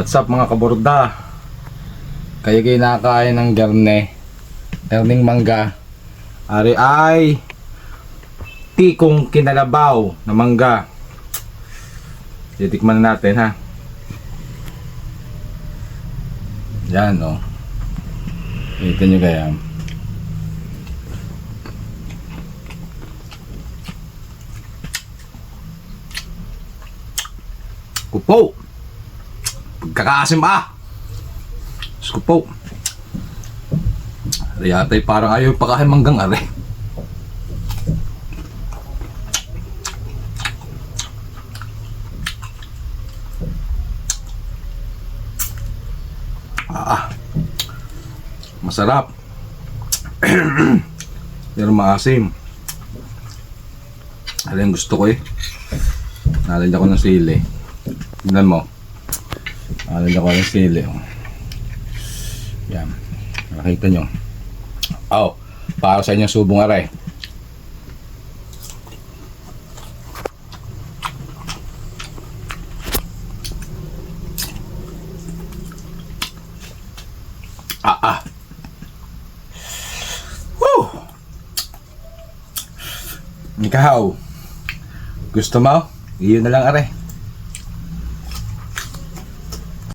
What's up mga kaborda? Kayo kayo nakakain ng garne. Garning mangga. Ari ay tikong kinalabaw na mangga. Titikman na natin ha. Yan o. Oh. Kita nyo kaya. Kupo! Pagkakasim ah! Diyos ko po. Ari atay parang ayaw pakain manggang ari. Ah, masarap. Pero maasim. Alin gusto ko eh. Nalagyan ko ng sili. Tignan mo. Nalagyan ko ng sili. oh. Yan. Nakita nyo. Oh, para sa inyong subong aray. Ah, ah. Woo! Ikaw. Gusto mo? Iyon na lang are.